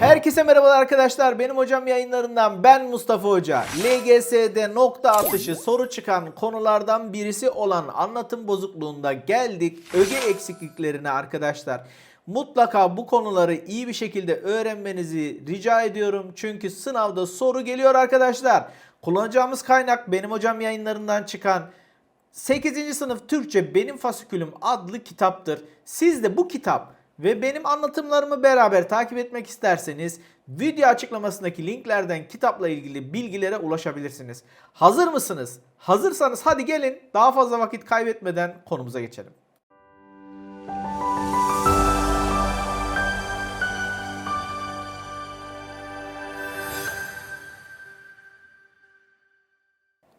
Herkese merhabalar arkadaşlar. Benim hocam yayınlarından ben Mustafa Hoca. LGS'de nokta atışı soru çıkan konulardan birisi olan anlatım bozukluğunda geldik. Öge eksikliklerine arkadaşlar. Mutlaka bu konuları iyi bir şekilde öğrenmenizi rica ediyorum. Çünkü sınavda soru geliyor arkadaşlar. Kullanacağımız kaynak benim hocam yayınlarından çıkan 8. sınıf Türkçe Benim Fasikülüm adlı kitaptır. Siz de bu kitap ve benim anlatımlarımı beraber takip etmek isterseniz video açıklamasındaki linklerden kitapla ilgili bilgilere ulaşabilirsiniz. Hazır mısınız? Hazırsanız hadi gelin daha fazla vakit kaybetmeden konumuza geçelim.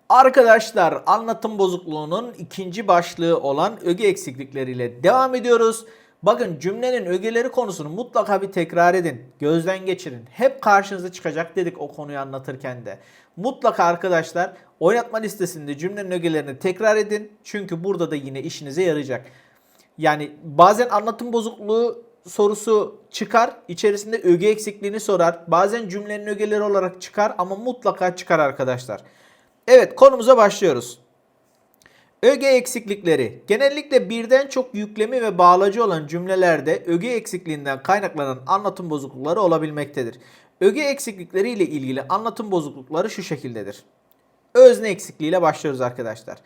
Arkadaşlar anlatım bozukluğunun ikinci başlığı olan öge eksiklikleriyle devam ediyoruz. Bakın cümlenin ögeleri konusunu mutlaka bir tekrar edin. Gözden geçirin. Hep karşınıza çıkacak dedik o konuyu anlatırken de. Mutlaka arkadaşlar oynatma listesinde cümlenin ögelerini tekrar edin. Çünkü burada da yine işinize yarayacak. Yani bazen anlatım bozukluğu sorusu çıkar. içerisinde öge eksikliğini sorar. Bazen cümlenin ögeleri olarak çıkar ama mutlaka çıkar arkadaşlar. Evet konumuza başlıyoruz. Öge eksiklikleri. Genellikle birden çok yüklemi ve bağlacı olan cümlelerde öge eksikliğinden kaynaklanan anlatım bozuklukları olabilmektedir. Öge eksiklikleri ile ilgili anlatım bozuklukları şu şekildedir. Özne eksikliğiyle başlıyoruz arkadaşlar.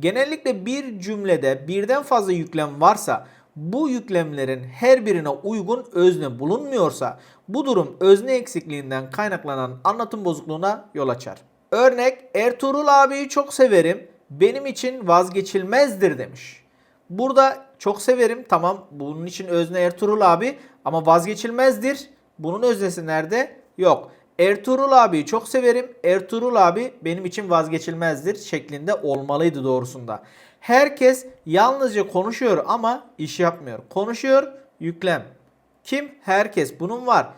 Genellikle bir cümlede birden fazla yüklem varsa bu yüklemlerin her birine uygun özne bulunmuyorsa bu durum özne eksikliğinden kaynaklanan anlatım bozukluğuna yol açar. Örnek Ertuğrul abiyi çok severim. Benim için vazgeçilmezdir demiş. Burada çok severim tamam bunun için özne Ertuğrul abi ama vazgeçilmezdir. Bunun öznesi nerede? Yok. Ertuğrul abiyi çok severim. Ertuğrul abi benim için vazgeçilmezdir şeklinde olmalıydı doğrusunda. Herkes yalnızca konuşuyor ama iş yapmıyor. Konuşuyor, yüklem. Kim? Herkes. Bunun var.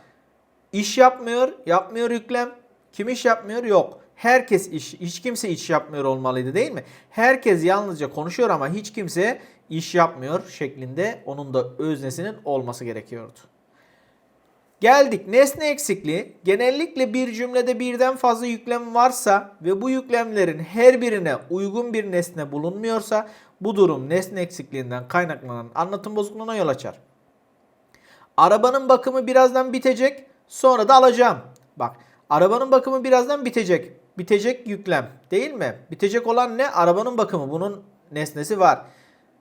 İş yapmıyor, yapmıyor yüklem. Kim iş yapmıyor? Yok. Herkes iş, hiç kimse iş yapmıyor olmalıydı değil mi? Herkes yalnızca konuşuyor ama hiç kimse iş yapmıyor şeklinde onun da öznesinin olması gerekiyordu. Geldik nesne eksikliği. Genellikle bir cümlede birden fazla yüklem varsa ve bu yüklemlerin her birine uygun bir nesne bulunmuyorsa bu durum nesne eksikliğinden kaynaklanan anlatım bozukluğuna yol açar. Arabanın bakımı birazdan bitecek sonra da alacağım. Bak arabanın bakımı birazdan bitecek. Bitecek yüklem değil mi? Bitecek olan ne? Arabanın bakımı. Bunun nesnesi var.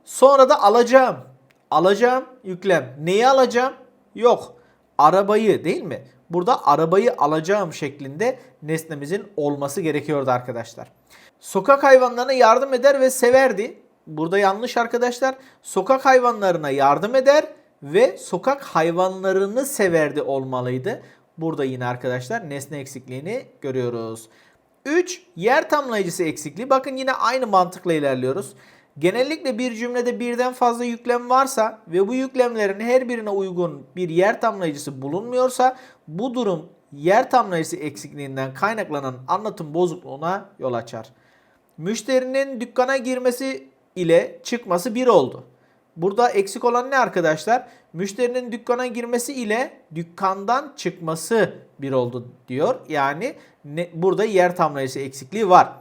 Sonra da alacağım. Alacağım yüklem. Neyi alacağım? Yok. Arabayı değil mi? Burada arabayı alacağım şeklinde nesnemizin olması gerekiyordu arkadaşlar. Sokak hayvanlarına yardım eder ve severdi. Burada yanlış arkadaşlar. Sokak hayvanlarına yardım eder ve sokak hayvanlarını severdi olmalıydı. Burada yine arkadaşlar nesne eksikliğini görüyoruz. 3. Yer tamlayıcısı eksikliği. Bakın yine aynı mantıkla ilerliyoruz. Genellikle bir cümlede birden fazla yüklem varsa ve bu yüklemlerin her birine uygun bir yer tamlayıcısı bulunmuyorsa bu durum yer tamlayıcısı eksikliğinden kaynaklanan anlatım bozukluğuna yol açar. Müşterinin dükkana girmesi ile çıkması bir oldu. Burada eksik olan ne arkadaşlar? Müşterinin dükkana girmesi ile dükkandan çıkması bir oldu diyor. Yani ne, burada yer tamlayıcısı eksikliği var.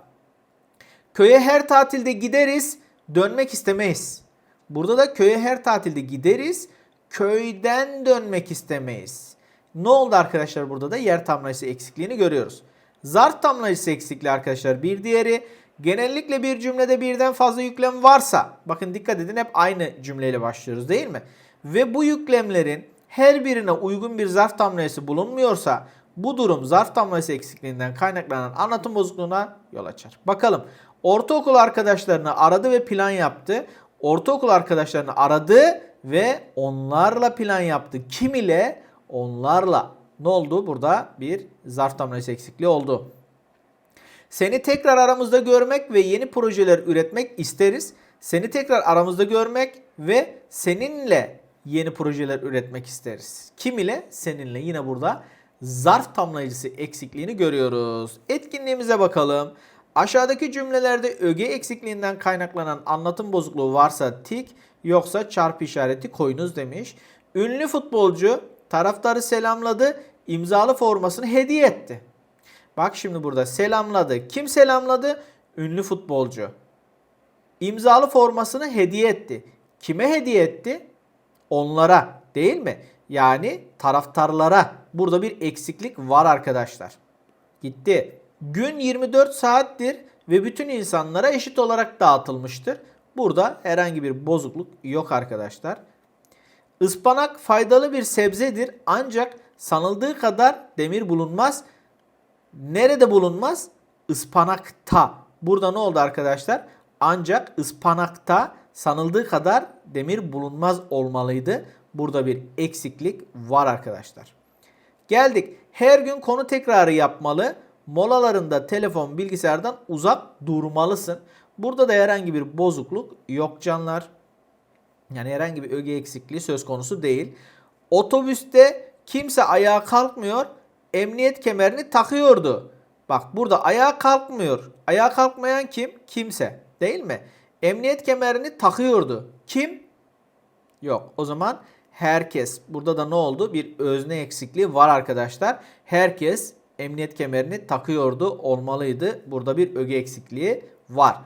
Köye her tatilde gideriz, dönmek istemeyiz. Burada da köye her tatilde gideriz, köyden dönmek istemeyiz. Ne oldu arkadaşlar burada da yer tamlayıcısı eksikliğini görüyoruz. Zarf tamlayıcısı eksikliği arkadaşlar bir diğeri. Genellikle bir cümlede birden fazla yüklem varsa, bakın dikkat edin hep aynı cümleyle başlıyoruz değil mi? Ve bu yüklemlerin her birine uygun bir zarf tamlayıcısı bulunmuyorsa bu durum zarf tamlayıcısı eksikliğinden kaynaklanan anlatım bozukluğuna yol açar. Bakalım ortaokul arkadaşlarını aradı ve plan yaptı. Ortaokul arkadaşlarını aradı ve onlarla plan yaptı. Kim ile? Onlarla. Ne oldu? Burada bir zarf tamlayıcısı eksikliği oldu. Seni tekrar aramızda görmek ve yeni projeler üretmek isteriz. Seni tekrar aramızda görmek ve seninle yeni projeler üretmek isteriz. Kim ile? Seninle. Yine burada zarf tamlayıcısı eksikliğini görüyoruz. Etkinliğimize bakalım. Aşağıdaki cümlelerde öge eksikliğinden kaynaklanan anlatım bozukluğu varsa tik yoksa çarpı işareti koyunuz demiş. Ünlü futbolcu taraftarı selamladı. imzalı formasını hediye etti. Bak şimdi burada selamladı. Kim selamladı? Ünlü futbolcu. İmzalı formasını hediye etti. Kime hediye etti? Onlara değil mi? Yani taraftarlara. Burada bir eksiklik var arkadaşlar. Gitti. Gün 24 saattir ve bütün insanlara eşit olarak dağıtılmıştır. Burada herhangi bir bozukluk yok arkadaşlar. Ispanak faydalı bir sebzedir ancak sanıldığı kadar demir bulunmaz. Nerede bulunmaz? Ispanakta. Burada ne oldu arkadaşlar? Ancak ıspanakta sanıldığı kadar demir bulunmaz olmalıydı. Burada bir eksiklik var arkadaşlar. Geldik. Her gün konu tekrarı yapmalı. Molalarında telefon bilgisayardan uzak durmalısın. Burada da herhangi bir bozukluk yok canlar. Yani herhangi bir öge eksikliği söz konusu değil. Otobüste kimse ayağa kalkmıyor. Emniyet kemerini takıyordu. Bak burada ayağa kalkmıyor. Ayağa kalkmayan kim? Kimse. Değil mi? Emniyet kemerini takıyordu. Kim? Yok. O zaman herkes. Burada da ne oldu? Bir özne eksikliği var arkadaşlar. Herkes emniyet kemerini takıyordu olmalıydı. Burada bir öge eksikliği var.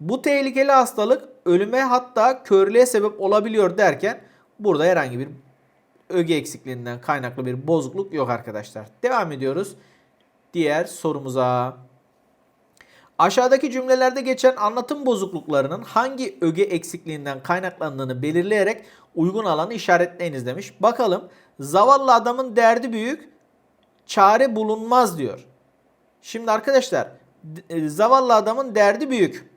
Bu tehlikeli hastalık ölüme hatta körlüğe sebep olabiliyor derken burada herhangi bir öge eksikliğinden kaynaklı bir bozukluk yok arkadaşlar. Devam ediyoruz diğer sorumuza. Aşağıdaki cümlelerde geçen anlatım bozukluklarının hangi öge eksikliğinden kaynaklandığını belirleyerek uygun alanı işaretleyiniz demiş. Bakalım zavallı adamın derdi büyük, çare bulunmaz diyor. Şimdi arkadaşlar d- zavallı adamın derdi büyük.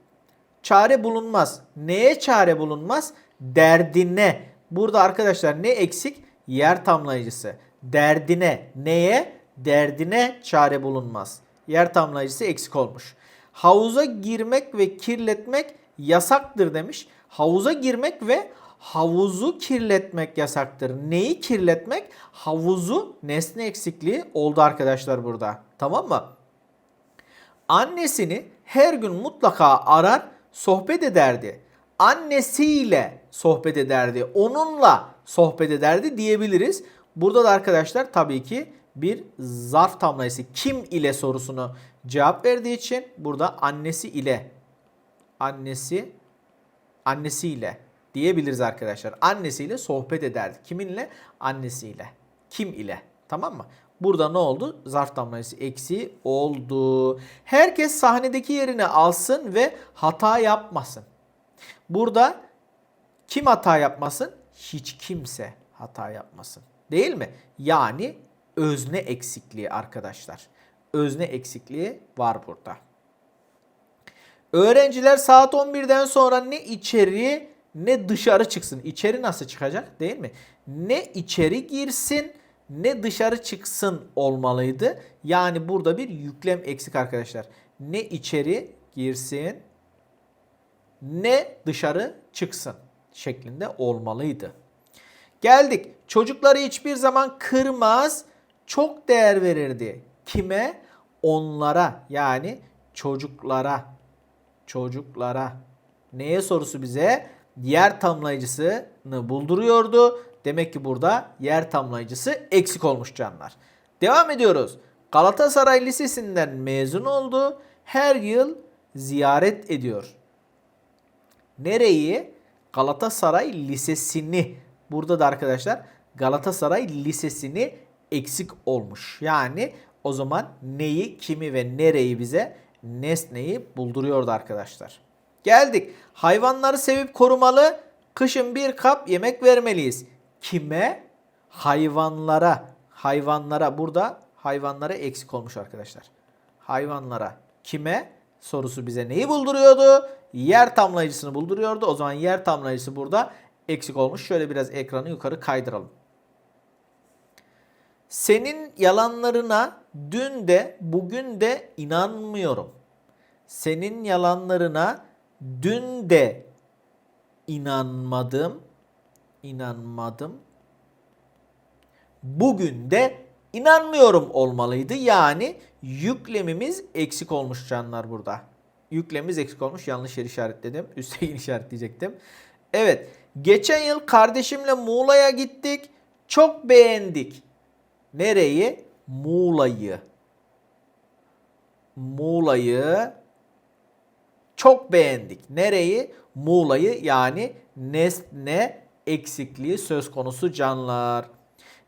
Çare bulunmaz. Neye çare bulunmaz? Derdine. Burada arkadaşlar ne eksik? Yer tamlayıcısı. Derdine. Neye? Derdine çare bulunmaz. Yer tamlayıcısı eksik olmuş. Havuza girmek ve kirletmek yasaktır demiş. Havuza girmek ve havuzu kirletmek yasaktır. Neyi kirletmek? Havuzu nesne eksikliği oldu arkadaşlar burada. Tamam mı? Annesini her gün mutlaka arar, sohbet ederdi. Annesiyle sohbet ederdi. Onunla sohbet ederdi diyebiliriz. Burada da arkadaşlar tabii ki bir zarf tamlayıcısı kim ile sorusunu cevap verdiği için burada annesi ile annesi annesiyle diyebiliriz arkadaşlar. Annesiyle sohbet ederdi. Kiminle? Annesiyle. Kim ile? Tamam mı? Burada ne oldu? Zarf damlayıcısı eksi oldu. Herkes sahnedeki yerini alsın ve hata yapmasın. Burada kim hata yapmasın? Hiç kimse hata yapmasın. Değil mi? Yani özne eksikliği arkadaşlar. Özne eksikliği var burada. Öğrenciler saat 11'den sonra ne içeri ne dışarı çıksın. İçeri nasıl çıkacak değil mi? Ne içeri girsin ne dışarı çıksın olmalıydı. Yani burada bir yüklem eksik arkadaşlar. Ne içeri girsin ne dışarı çıksın şeklinde olmalıydı. Geldik. Çocukları hiçbir zaman kırmaz, çok değer verirdi. Kime? Onlara yani çocuklara. Çocuklara. Neye sorusu bize? Yer tamlayıcısını bulduruyordu. Demek ki burada yer tamlayıcısı eksik olmuş canlar. Devam ediyoruz. Galatasaray Lisesi'nden mezun oldu. Her yıl ziyaret ediyor. Nereyi? Galatasaray Lisesi'ni. Burada da arkadaşlar Galatasaray Lisesi'ni eksik olmuş. Yani o zaman neyi, kimi ve nereyi bize nesneyi bulduruyordu arkadaşlar. Geldik. Hayvanları sevip korumalı. Kışın bir kap yemek vermeliyiz. Kime? Hayvanlara. Hayvanlara. Burada hayvanlara eksik olmuş arkadaşlar. Hayvanlara. Kime? Sorusu bize neyi bulduruyordu? Yer tamlayıcısını bulduruyordu. O zaman yer tamlayıcısı burada eksik olmuş. Şöyle biraz ekranı yukarı kaydıralım. Senin yalanlarına dün de bugün de inanmıyorum. Senin yalanlarına dün de inanmadım. İnanmadım. Bugün de inanmıyorum olmalıydı. Yani yüklemimiz eksik olmuş canlar burada. Yüklemimiz eksik olmuş. Yanlış yer işaretledim. Üstteki işaretleyecektim. Evet. Geçen yıl kardeşimle Muğla'ya gittik. Çok beğendik. Nereyi? Muğla'yı. Muğla'yı çok beğendik. Nereyi? Muğla'yı yani nesne eksikliği söz konusu canlar.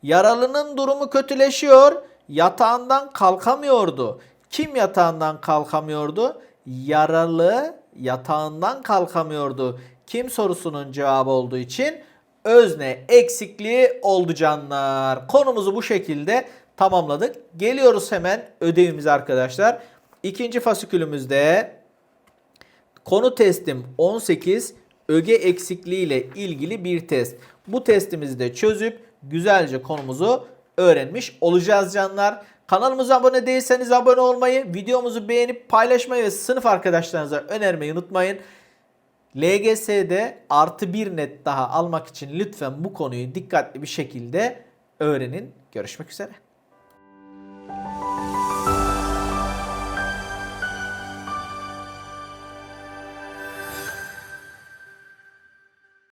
Yaralının durumu kötüleşiyor. Yatağından kalkamıyordu. Kim yatağından kalkamıyordu? Yaralı yatağından kalkamıyordu. Kim sorusunun cevabı olduğu için özne eksikliği oldu canlar. Konumuzu bu şekilde tamamladık. Geliyoruz hemen ödevimize arkadaşlar. İkinci fasikülümüzde Konu testim 18 öge eksikliği ile ilgili bir test. Bu testimizi de çözüp güzelce konumuzu öğrenmiş olacağız canlar. Kanalımıza abone değilseniz abone olmayı, videomuzu beğenip paylaşmayı ve sınıf arkadaşlarınıza önermeyi unutmayın. LGS'de artı bir net daha almak için lütfen bu konuyu dikkatli bir şekilde öğrenin. Görüşmek üzere.